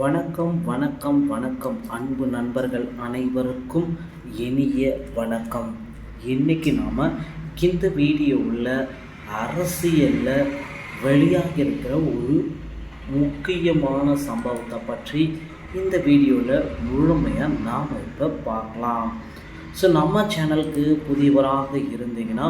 வணக்கம் வணக்கம் வணக்கம் அன்பு நண்பர்கள் அனைவருக்கும் இனிய வணக்கம். இன்னைக்கு நாம் இந்த வீடியோவில் அரசியலில் வெளியாக இருக்கிற ஒரு முக்கியமான சம்பவத்தை பற்றி இந்த வீடியோவில் முழுமையாக நாம் இப்போ பார்க்கலாம். ஸோ நம்ம சேனலுக்கு புதியவராக இருந்தீங்கன்னா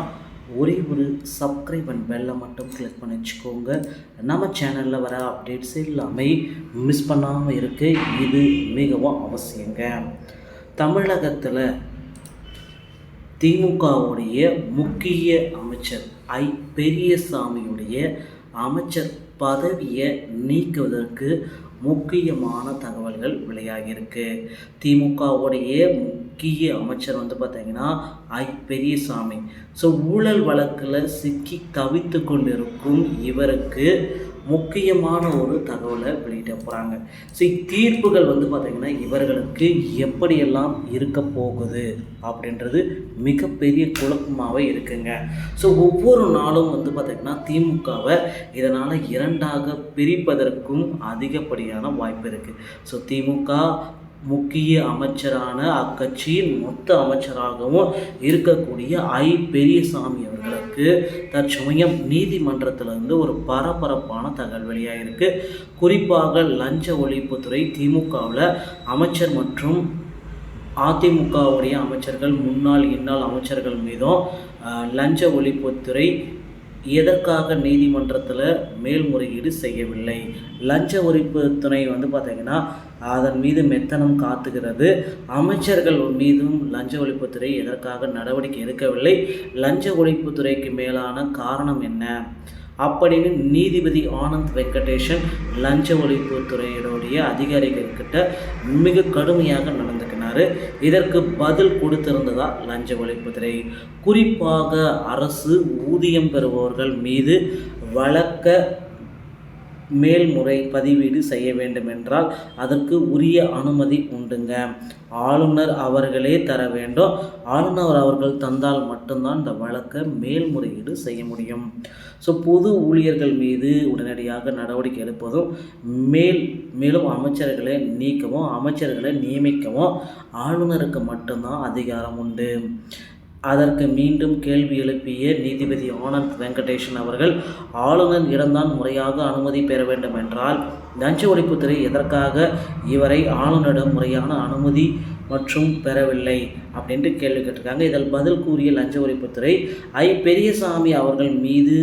ஒரே ஒரு சப்ஸ்கிரைப் அண்ட் பெல்லை மட்டும் கிளிக் பண்ணி வச்சுக்கோங்க. நம்ம சேனலில் வர அப்டேட்ஸ் எல்லாமே மிஸ் பண்ணாமல் இருக்க. இது மிகவும் அவசியங்க. தமிழகத்தில் திமுகவுடைய முக்கிய அமைச்சர் ஐ. பெரியசாமியுடைய அமைச்சர் பதவியை நீக்குவதற்கு முக்கியமான தகவல்கள் வெளியாகியிருக்கு. திமுகவுடைய முக்கிய அமைச்சர் வந்து பார்த்தீங்கன்னா ஐ. பெரியசாமி. ஸோ ஊழல் வழக்கில் சிக்கி தவித்து கொண்டிருக்கும் இவருக்கு முக்கியமான ஒரு தகவலை வெளியிட போகிறாங்க ஸோ தீர்ப்புகள் வந்து பார்த்திங்கன்னா இவர்களுக்கு எப்படியெல்லாம் இருக்க போகுது அப்படின்றது மிகப்பெரிய குழப்பமாகவே இருக்குங்க. ஸோ ஒவ்வொரு நாளும் வந்து பார்த்திங்கன்னா திமுகவை இதனால் இரண்டாக பிரிப்பதற்கும் அதிகப்படியான வாய்ப்பு இருக்குது ஸோ திமுக முக்கிய அமைச்சரான அக்கட்சியின் மொத்த அமைச்சராகவும் இருக்கக்கூடிய ஐ பெரியசாமி இருக்கு. தற்சமயம் நீதிமன்றத்திலிருந்து ஒரு பரபரப்பான தகவல் வெளியாகிருக்கு குறிப்பாக லஞ்ச ஒழிப்புத்துறை திமுகவில் அமைச்சர் மற்றும் அதிமுகவுடைய அமைச்சர்கள் முன்னாள் இன்னாள் அமைச்சர்கள் மீதும் லஞ்ச ஒழிப்புத்துறை எதற்காக நீதிமன்றத்தில் மேல்முறையீடு செய்யவில்லை? லஞ்ச ஒழிப்பு துறை வந்து பார்த்திங்கன்னா அதன் மீது மெத்தனம் காத்துகிறது. அமைச்சர்கள் மீதும் லஞ்ச ஒழிப்புத்துறை எதற்காக நடவடிக்கை எடுக்கவில்லை? லஞ்ச ஒழிப்புத்துறைக்கு மேலான காரணம் என்ன? அப்படின்னு நீதிபதி ஆனந்த் வெங்கடேஷன் லஞ்ச ஒழிப்புத்துறையினுடைய அதிகாரிகள்கிட்ட மிக கடுமையாக நடந்துக்கினார் இதற்கு பதில் கொடுத்திருந்ததா லஞ்ச ஒழிப்புத்துறை? குறிப்பாக அரசு ஊதியம் பெறுபவர்கள் மீது வழக்க மேல்முறை பதிவீடு செய்ய வேண்டும் என்றால் அதற்கு உரிய அனுமதி உண்டுங்க. ஆளுநர் அவர்களே தர வேண்டும். ஆளுநர் அவர்கள் தந்தால் மட்டும்தான் இந்த வழக்கை மேல்முறையீடு செய்ய முடியும். ஸோ பொது ஊழியர்கள் மீது உடனடியாக நடவடிக்கை எடுப்பதும் மேல் மேலும் அமைச்சர்களை நீக்கவும் அமைச்சர்களை நியமிக்கவும் ஆளுநருக்கு மட்டும்தான் அதிகாரம் உண்டு. அதற்கு மீண்டும் கேள்வி எழுப்பிய நீதிபதி ஆனந்த் வெங்கடேஷன் அவர்கள் ஆளுநர் இடம்தான் முறையாக அனுமதி பெற வேண்டும் என்றால் லஞ்ச ஒழிப்புத்துறை எதற்காக இவரை ஆளுநரிடம் முறையான அனுமதி மற்றும் பெறவில்லை அப்படின்ட்டு கேள்வி கேட்டிருக்காங்க. இதில் பதில் கூறிய லஞ்ச ஒழிப்புத்துறை ஐ பெரியசாமி அவர்கள் மீது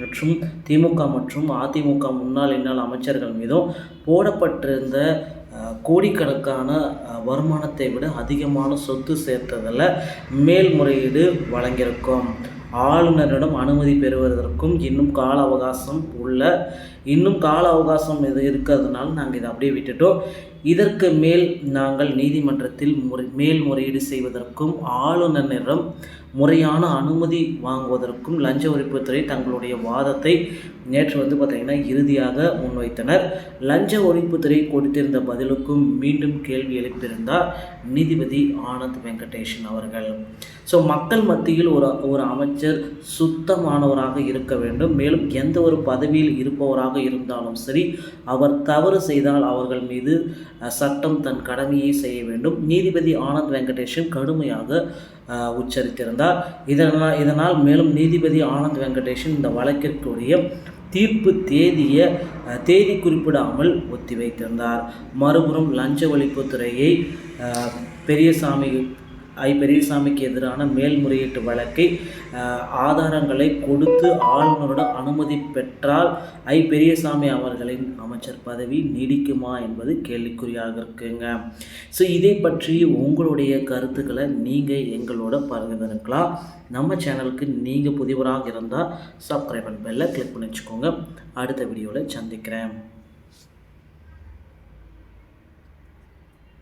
மற்றும் திமுக மற்றும் அதிமுக முன்னாள் இன்னால் அமைச்சர்கள் மீதும் போடப்பட்டிருந்த கோடிக்கணக்கான வருமானத்தை விட அதிகமான சொத்து சேர்த்ததில் மேல்முறையீடு வழங்கியிருக்கும். ஆளுநரிடம் அனுமதி பெறுவதற்கும் இன்னும் கால அவகாசம் உள்ள இன்னும் கால அவகாசம் இது இருக்கிறதுனால நாங்கள் இதை அப்படியே விட்டுட்டோம். இதற்கு மேல் நாங்கள் நீதிமன்றத்தில் முறை மேல்முறையீடு செய்வதற்கும் ஆளுநரிடம் முறையான அனுமதி வாங்குவதற்கும் லஞ்ச ஒழிப்புத்துறை தங்களுடைய வாதத்தை நேற்று வந்து பார்த்திங்கன்னா இறுதியாக முன்வைத்தனர். லஞ்ச ஒழிப்புத்துறை கொடுத்திருந்த பதிலுக்கும் மீண்டும் கேள்வி எழுப்பியிருந்தார் நீதிபதி ஆனந்த் வெங்கடேஷன் அவர்கள். ஸோ மக்கள் மத்தியில் ஒரு ஒரு அமைச்சர் சுத்தமானவராக இருக்க வேண்டும். மேலும் எந்த ஒரு பதவியில் இருப்பவராக இருந்தாலும் சரி அவர் தவறு செய்தால் அவர்கள் மீது சட்டம் தன் கடமையை செய்ய வேண்டும். நீதிபதி ஆனந்த் வெங்கடேஷன் கடுமையாக உச்சரித்திருந்தார். இதனால் இதனால் மேலும் நீதிபதி ஆனந்த் வெங்கடேஷன் இந்த வழக்கிற்குரிய தீர்ப்பு தேதியை தேதி குறிப்பிடாமல் ஒத்திவைத்திருந்தார். மறுபுறம் லஞ்ச ஒழிப்புத்துறையை பெரியசாமி ஐ பெரியசாமிக்கு எதிரான மேல்முறையீட்டு வழக்கை ஆதாரங்களை கொடுத்து ஆளுநரோட அனுமதி பெற்றால் ஐ பெரியசாமி அவர்களின் அமைச்சர் பதவி நீடிக்குமா என்பது கேள்விக்குறியாக இருக்குங்க. ஸோ இதை பற்றி உங்களுடைய கருத்துக்களை நீங்கள் எங்களோட பகிர்ந்துக்கலாம். நம்ம சேனலுக்கு நீங்கள் புதியவராக இருந்தால் சப்ஸ்கிரைப் பண்ண பெல்லை கிளிக் பண்ணி வச்சுக்கோங்க. அடுத்த வீடியோவில் சந்திக்கிறேன்.